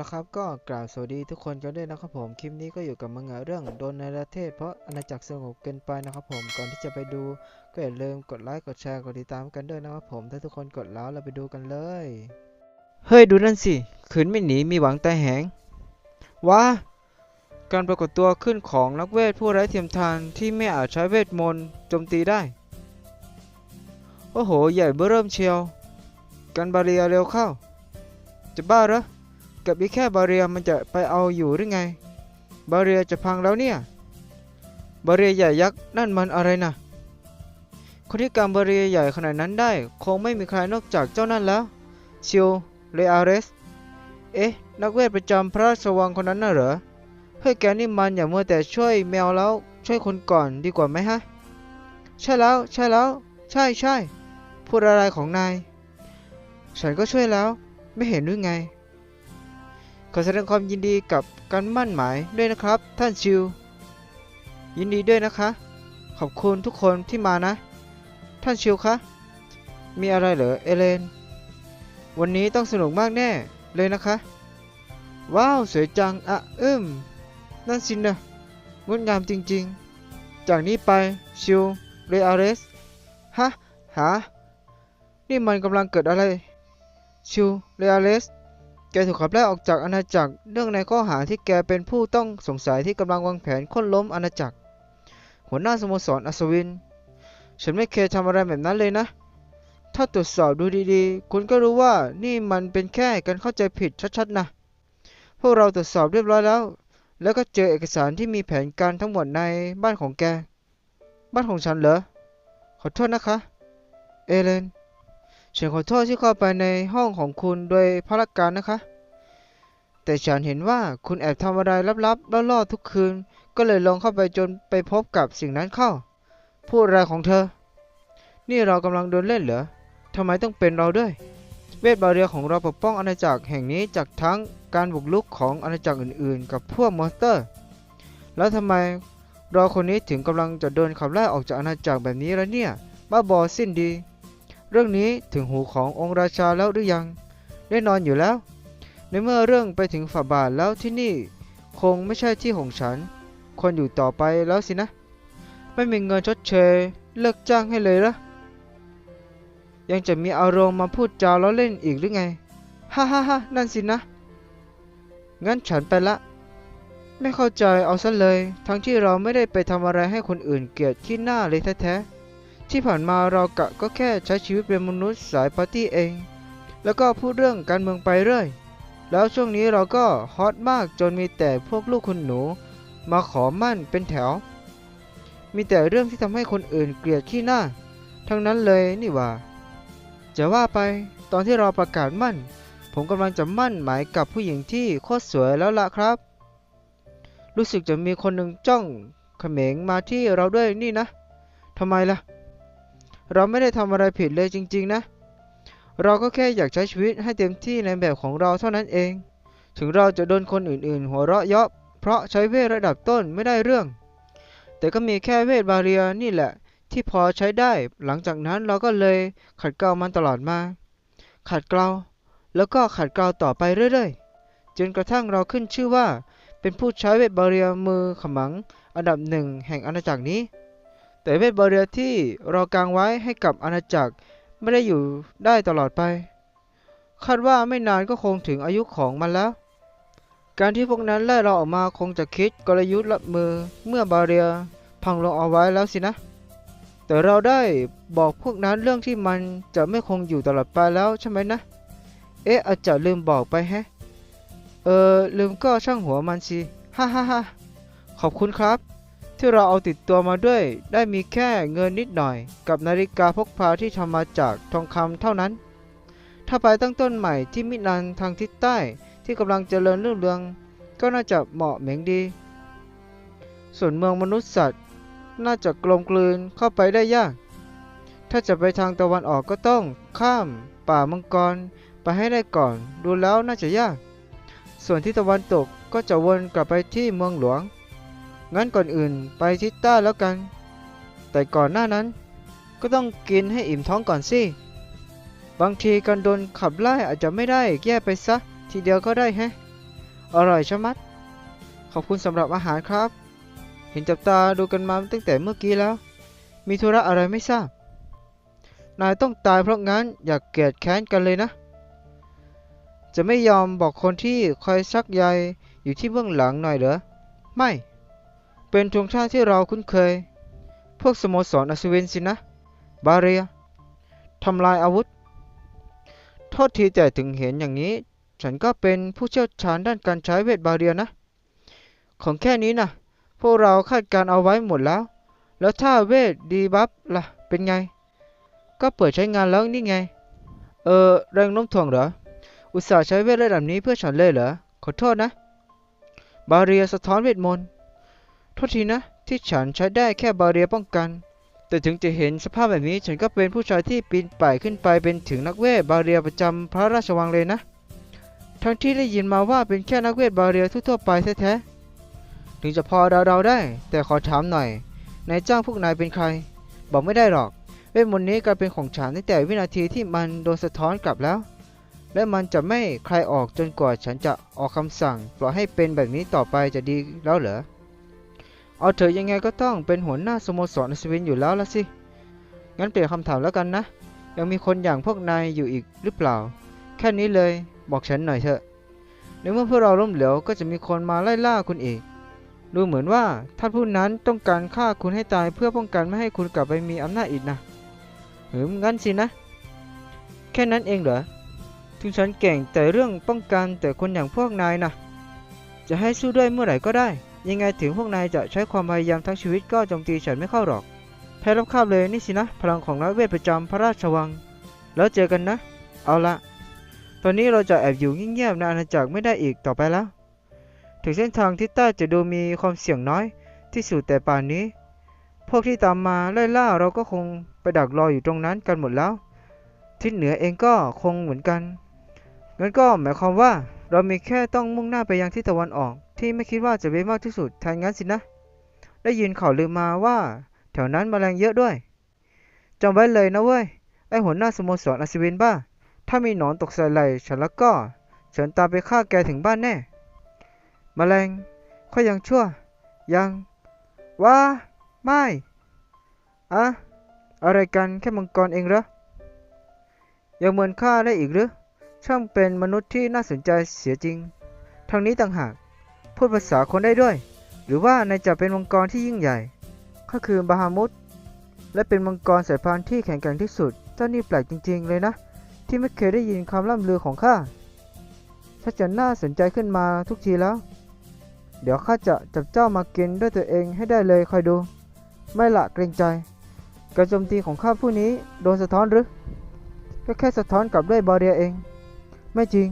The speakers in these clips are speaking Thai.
ละครับก็กล่าวสวัสดีทุกคนกันด้วยนะครับผมคลิปนี้ก็อยู่กับมังงะเรื่องโดนในประเทศ เพราะอาณาจักรสงบเกินไปนะครับผมก่อนที่จะไปดูก็อย่าลืมกดไลค์กดแชร์กดติดตามกันด้วยนะครับผมถ้าทุกคนกดแล้วเราไปดูกันเลย เฮ้ยดูนั่นสิขืนไม่หนีมีหวังตายแหงว้าการปรากฏตัวขึ้นของนักเวทผู้ไร้เทียมทานที่ไม่อาจใช้เวทมนต์โจมตีได้โอ้โหใหญ่เบื้อเริ่มเชียว กันบาเรียเร็วเข้า จะบ้าเหรอ กับอีแค่บาเรียมันจะไปเอาอยู่หรือไง บาเรียจะพังแล้วเนี่ย บาเรียใหญ่ยักษ์นั่นมันอะไรนะคนที่กำบาเรียใหญ่ขนาดนั้นได้ คงไม่มีใครนอกจากเจ้านั่นแล้วชิวเลอาเรส เอ๊ะ นักเวทประจำพระราชวังคนนั้นน่ะเหรอ เฮ้ยแกนี่มันอย่ามัวแต่ช่วยแมวแล้วช่วยคนก่อนดีกว่าไหมฮะ ใช่แล้วใช่แล้ว ใช่ใช่พูดอะไรของนาย ฉันก็ช่วยแล้ว ไม่เห็นหรือไง ขอแสดงความยินดีกับการมั่นหมายด้วยนะครับ ท่านชิว ยินดีด้วยนะคะ ขอบคุณทุกคนที่มานะ ท่านชิวคะ มีอะไรเหรอเอเลน วันนี้ต้องสนุกมากแน่เลยนะคะ ว้าวสวยจังอะอึมนั่นสินะงดงามจริงๆ จากนี้ไปชิวเรอาเรสฮะหา นี่มันกำลังเกิดอะไร ชิวเรอาเรส กถูกขับไล่ออกจากอาณาจักรเนื่องในข้อหาที่แกเป็นผู้ต้องสงสัยที่กำลังวางแผนค้นล้มอาณาจักร หัวหน้าสโมสรอัศวิน ฉันไม่เคยทำอะไรแบบนั้นเลยนะ ถ้าตรวจสอบดูดีๆ คุณก็รู้ว่านี่มันเป็นแค่การเข้าใจผิดชัดๆนะ พวกเราตรวจสอบเรียบร้อยแล้ว แล้วก็เจอเอกสารที่มีแผนการทั้งหมดในบ้านของแก บ้านของฉันเหรอ ขอโทษนะคะ เอเลน ฉันขอโทษที่เข้าไปในห้องของคุณโดยพละการนะคะ แต่ฉันเห็นว่าคุณแอบทำอะไรลับๆล่อๆทุกคืน ก็เลยลองเข้าไปจนไปพบกับสิ่งนั้นเข้า พูดอะไรของเธอ นี่เรากำลังโดนเล่นเหรอทำไมต้องเป็นเราด้วย เวทบาเรียของเราปกป้องอาณาจักรแห่งนี้จากทั้งการบุกรุกของอาณาจักรอื่นๆ กับพวกมอนสเตอร์ แล้วทำไมเราคนนี้ถึงกำลังจะโดนขับไล่ออกจากอาณาจักรแบบนี้แล้วเนี่ย บ้าบอสิ้นดี เรื่องนี้ถึงหูขององค์ราชาแล้วหรือยังแน่นอนอยู่แล้ว ในเมื่อเรื่องไปถึงฝ่าบาทแล้วที่นี่คงไม่ใช่ที่ของฉัน คนอยู่ต่อไปแล้วสินะ ไม่มีเงินชดเชยเลิกจ้างให้เลยเหรอยังจะมีอารมณ์มาพูดจาล้อเล่นอีกหรือไงฮ่าฮ่าฮ่านั่นสินะ งั้นฉันไปละ ไม่เข้าใจเอาซะเลย ทั้งที่เราไม่ได้ไปทำอะไรให้คนอื่นเกลียดขี้หน้าเลยแท้ๆ ที่ผ่านมาเรากะก็แค่ใช้ชีวิตเป็นมนุษย์สายปาร์ตี้เอง แล้วก็พูดเรื่องการเมืองไปเรื่อย แล้วช่วงนี้เราก็ฮอตมากจนมีแต่พวกลูกคุณหนู มาขอมั่นเป็นแถว มีแต่เรื่องที่ทำให้คนอื่นเกลียดขี้หน้า ทั้งนั้นเลยนี่ว่า จะว่าไปตอนที่เราประกาศมั่น ผมกำลังจะมั่นหมายกับผู้หญิงที่โคตรสวยแล้วล่ะครับ รู้สึกจะมีคนหนึ่งจ้องเขม็งมาที่เราด้วยนี่นะทำไมล่ะ เราไม่ได้ทำอะไรผิดเลยจริง ๆ นะ เราก็แค่อยากใช้ชีวิตให้เต็มที่ในแบบของเราเท่านั้นเอง ถึงเราจะโดนคนอื่นๆ หัวเราะเยาะเพราะใช้เวทระดับต้นไม่ได้เรื่อง แต่ก็มีแค่เวทบาเรียนี่แหละ ที่พอใช้ได้ หลังจากนั้นเราก็เลยขัดเกลามันตลอดมา ขัดเกลาแล้วก็ขัดเกลาต่อไปเรื่อยๆ จนกระทั่งเราขึ้นชื่อว่า เป็นผู้ใช้เวทบาเรียมือขมัง อันดับหนึ่งแห่งอาณาจักรนี้ แต่เวทบาเรียที่เรากางไว้ให้กับอาณาจักรไม่ได้อยู่ได้ตลอดไป คาดว่าไม่นานก็คงถึงอายุของมันแล้ว การที่พวกนั้นไล่เราออกมาคงจะคิดกลยุทธ์รับมือเมื่อบาเรียพังลงเอาไว้แล้วสินะ แต่เราได้บอกพวกนั้นเรื่องที่มันจะไม่คงอยู่ตลอดไปแล้วใช่ไหมนะ เอ๊ะอาจจะลืมบอกไปแฮะ เออลืมก็ช่างหัวมันสิ ฮ่าฮ่าฮ่าขอบคุณครับ ที่เราเอาติดตัวมาด้วย ได้มีแค่เงินนิดหน่อย กับนาฬิกาพกพาที่ทำมาจากทองคำเท่านั้น ถ้าไปตั้งต้นใหม่ที่มินันทางทิศใต้ที่กำลังเจริญรุ่งเรือง ก็น่าจะเหมาะเหม็งดี ส่วนเมืองมนุษย์สัตว์ น่าจะกลมกลืนเข้าไปได้ยาก ถ้าจะไปทางตะวันออกก็ต้องข้ามป่ามังกรไปให้ได้ก่อน ดูแล้วน่าจะยาก ส่วนที่ตะวันตกก็จะวนกลับไปที่เมืองหลวง งั้นก่อนอื่นไปทิศใต้แล้วกัน แต่ก่อนหน้านั้น ก็ต้องกินให้อิ่มท้องก่อนสิ บางทีการโดนขับไล่อาจจะไม่ได้แย่ไปซะ ทีเดียวก็ได้แฮะ อร่อยชะมัด ขอบคุณสำหรับอาหารครับ เห็นจับตาดูกันมาตั้งแต่เมื่อกี้แล้ว มีธุระอะไรไม่ทราบ นายต้องตายเพราะงั้นอยากเกลียดแค้นกันเลยนะ จะไม่ยอมบอกคนที่คอยชักใยอยู่ที่เบื้องหลังหน่อยเหรอ ไม่ เป็นธงชาติที่เราคุ้นเคย พวกสโมสรอัศวินสินะ บาเรียทำลายอาวุธ โทษทีแต่ถึงเห็นอย่างนี้ ฉันก็เป็นผู้เชี่ยวชาญด้านการใช้เวทบาเรียนะ ของแค่นี้นะพวกเราคาดการเอาไว้หมดแล้ว แล้วถ้าเวทดีบัฟล่ะ เป็นไง ก็เปิดใช้งานแล้วนี่ไง เออแรงโน้มถ่วงเหรอ อุตส่าห์ใช้เวทระดับนี้เพื่อฉันเลยเหรอ ขอโทษนะ บาเรียสะท้อนเวทมนต์ โทษทีนะ ที่ฉันใช้ได้แค่บาเรียป้องกัน แต่ถึงจะเห็นสภาพแบบนี้ฉันก็เป็นผู้ชายที่ปีนป่ายขึ้นไปเป็นถึงนักเวทบาเรียประจำพระราชวังเลยนะ ทั้งที่ได้ยินมาว่าเป็นแค่นักเวทบาเรียทั่วๆไปแท้ๆถึงจะพอเดาๆได้ แต่ขอถามหน่อยนายจ้างพวกนายเป็นใคร บอกไม่ได้หรอกเวทมนต์นี้กลายเป็นของฉันตั้งแต่วินาทีที่มันโดนสะท้อนกลับแล้ว และมันจะไม่ใครออกจนกว่าฉันจะออกคำสั่งปล่อยให้เป็นแบบนี้ต่อไปจะดีแล้วเหรอ เอาเถอะยังไงก็ต้องเป็นหัวหน้าสโมสรอัศวินอยู่แล้วละสิ งั้นเปลี่ยนคำถามแล้วกันนะ ยังมีคนอย่างพวกนายอยู่อีกหรือเปล่า แค่นี้เลยบอกฉันหน่อยเถอะ ในเมื่อพวกเราล้มเหลวก็จะมีคนมาไล่ล่าคุณอีก ดูเหมือนว่าท่านผู้นั้นต้องการฆ่าคุณให้ตายเพื่อป้องกันไม่ให้คุณกลับไปมีอำนาจอีกนะหืมงั้นสินะ แค่นั้นเองเหรอ ถึงฉันเก่งแต่เรื่องป้องกันแต่คนอย่างพวกนายนะจะให้สู้ด้วยเมื่อไหร่ก็ได้ ยังไงถึงพวกนายจะใช้ความพยายามทั้งชีวิตก็โจมตีฉันไม่เข้าหรอก แพ้รับคาบเลยนี่สินะ พลังของนักเวทประจำพระราชวัง แล้วเจอกันนะ เอาละ ตอนนี้เราจะแอบอยู่เงียบๆในอาณาจักรไม่ได้อีกต่อไปแล้ว ถึงเส้นทางทิศใต้จะดูมีความเสี่ยงน้อย ที่สุดแต่ป่านนี้ พวกที่ตามมาไล่ล่าเราก็คงไปดักรออยู่ตรงนั้นกันหมดแล้ว ทิศเหนือเองก็คงเหมือนกัน งั้นก็หมายความว่า เรามีแค่ต้องมุ่งหน้าไปยังทิศตะวันออก ที่ไม่คิดว่าจะเว้นมากที่สุดแทนงั้นสินะ ได้ยินข่าวลือมาว่า แถวนั้นแมลงเยอะด้วยจำไว้เลยนะเว้ย ไอหัวหน้าสโมสรอัศวินบ้า ถ้ามีหนอนตกใส่ไหล่ฉันแล้วก็ฉันตามไปฆ่าแกถึงบ้านแน่แมลงค่อยยังชั่ว ยังว้าไม่อะอะไรกันแค่มังกรเองเหรอยังเหมือนข้าได้อีกหรือ ช่างเป็นมนุษย์ที่น่าสนใจเสียจริง ทางนี้ต่างหาก พูดภาษาคนได้ด้วย หรือว่านายจะเป็นมังกรที่ยิ่งใหญ่ข้าคือบาฮามุดและเป็นมังกรสายพันธุ์ที่แข็งแกร่งที่สุด เจ้านี่แปลกจริง ๆ เลยนะ ที่ไม่เคยได้ยินคำล่ำลือของข้าถ้าจะน่าสนใจขึ้นมาทุกทีแล้ว เดี๋ยวข้าจะจับเจ้ามากินด้วยตัวเองให้ได้เลยคอยดู ไม่ละเกรงใจ การโจมตีของข้าผู้นี้โดนสะท้อนหรือก็แค่สะท้อนกลับด้วยบาเรียเอง ไม่จริง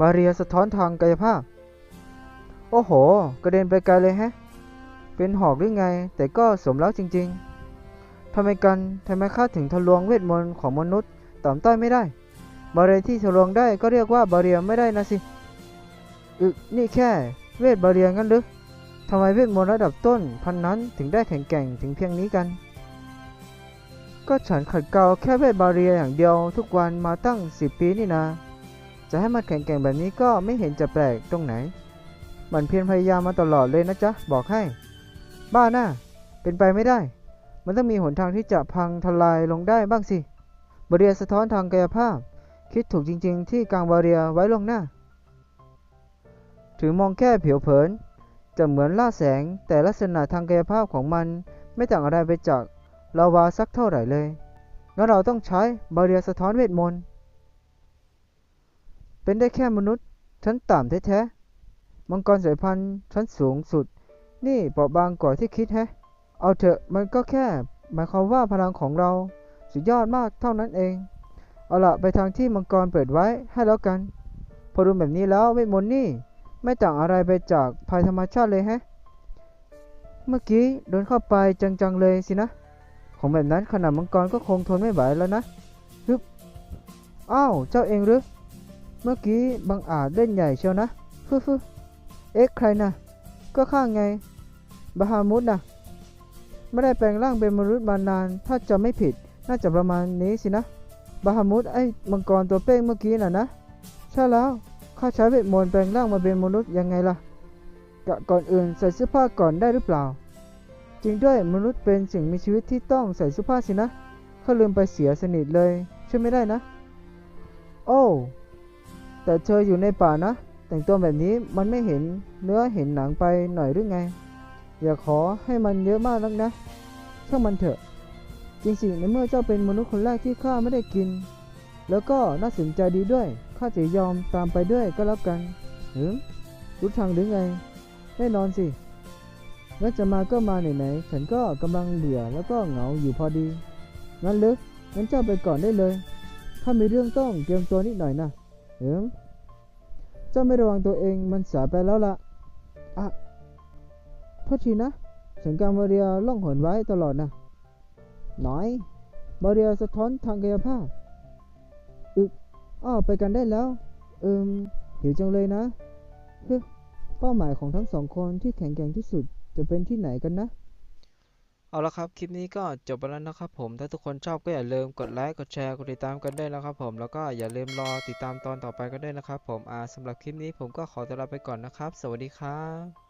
บาเรียสะท้อนทางกายภาพ โอ้โห กระเด็นไปไกลเลยแฮะ เป็นหอกหรือไง แต่ก็สมแล้วจริง ๆทำไมกันทำไมข้าถึงทะลวงเวทมนต์ของมนุษย์ต่ำต้อยไม่ได้ บาเรียที่ทะลวงได้ก็เรียกว่าบาเรียไม่ได้นะสิอึนี่แค่ เวทบาเรียงั้นหรือทำไมเวทมนต์ระดับต้นพันนั้นถึงได้แข็งแกร่งถึงเพียงนี้กัน ก็ฉันขัดเกลาแค่เวทบาเรียอย่างเดียวทุกวันมาตั้งสิบปีนี่นาจะให้มันแข็งแกร่งแบบนี้ก็ไม่เห็นจะแปลกตรงไหน มันเพียรพยายามมาตลอดเลยนะจ๊ะ บอกให้ บ้าหน้าเป็นไปไม่ได้ มันต้องมีหนทางที่จะพังทลายลงได้บ้างสิบาเรียสะท้อนทางกายภาพ คิดถูกจริง ๆ ที่กลางบาเรียไว้ลงหน้า ถึงมองแค่ผิวเผิน จะเหมือนล่าแสงแต่ลักษณะทางกายภาพของมันไม่ต่างอะไรไปจาก ลาวาสักเท่าไหร่เลยงั้นเราต้องใช้บาเรียสะท้อนเวทมนต์ เป็นได้แค่มนุษย์ชั้นต่ำแท้ๆ มังกรสายพันธุ์ชั้นสูงสุด นี่เปราะบางกว่าที่คิดแฮะ เอาเถอะมันก็แค่ หมายความว่าพลังของเราสุดยอดมากเท่านั้นเอง เอาละไปทางที่มังกรเปิดไว้ให้แล้วกัน พอดูแบบนี้แล้วเวทมนต์นี่ ไม่ต่างอะไรไปจากภัยธรรมชาติเลยแฮะ เมื่อกี้โดนเข้าไปจังๆเลยสินะ ของแบบนั้นขนาดมังกรก็คงทนไม่ไหวแล้วนะฮึบอ้าว เจ้าเองหรือ เมื่อกี้บังอาจเล่นใหญ่เชียวนะฟึฟึเอ๊ะใครนะ ก็ข้างไง บาฮามุดนะไม่ได้แปลงร่างเป็นมนุษย์มานาน ถ้าจะไม่ผิด น่าจะประมาณนี้สินะ บาฮามุดไอ้มังกรตัวเป้งเมื่อกี้น่ะนะ ใช่แล้วข้าใช้เวทมนต์แปลงร่างมาเป็นมนุษย์ยังไงล่ะก่อนอื่นใส่เสื้อผ้าก่อนได้หรือเปล่า จริงด้วยมนุษย์เป็นสิ่งมีชีวิตที่ต้องใส่เสื้อผ้าสินะเขาลืมไปเสียสนิทเลย ช่วยไม่ได้นะ โอ้แต่เธออยู่ในป่านะ แต่งตัวแบบนี้มันไม่เห็นเนื้อเห็นหนังไปหน่อยหรือไง อย่าขอให้มันเยอะมากนักนะช่างมันเถอะ จริงสิในเมื่อเจ้าเป็นมนุษย์คนแรกที่ข้าไม่ได้กิน แล้วก็น่าสนใจดีด้วยข้าจะยอมตามไปด้วยก็แล้วกันหืมรู้ทางหรือไง แน่นอนสิ งั้นจะมาก็มาไหนๆฉันก็กำลังเบื่อแล้วก็เหงาอยู่พอดี งั้นลึกงั้นเจ้าไปก่อนได้เลย ถ้ามีเรื่องต้องเตรียมตัวนิดหน่อยนะหืมเจ้าไม่ระวังตัวเองมันสาไปแล้วล่ะอะโทษทีนะ ฉันกำมาเรียล่องหนไว้ตลอดนะ น้อยมาเรียสะท้อนทางกายภาพอึอ้อไปกันได้แล้ว เอิมหิวจังเลยนะเฮ้ยเป้าหมายของทั้งสองคนที่แข็งแกร่งที่สุด จะเป็นที่ไหนกันนะ เอาละครับ คลิปนี้ก็จบไปแล้วนะครับผม ถ้าทุกคนชอบก็อย่าลืมกดไลค์ กดแชร์ กดติดตามกันด้วยนะครับผม แล้วก็อย่าลืมรอติดตามตอนต่อไปกันด้วยนะครับผม อ่าสำหรับคลิปนี้ผมก็ขอตัวลาไปก่อนนะครับ สวัสดีครับ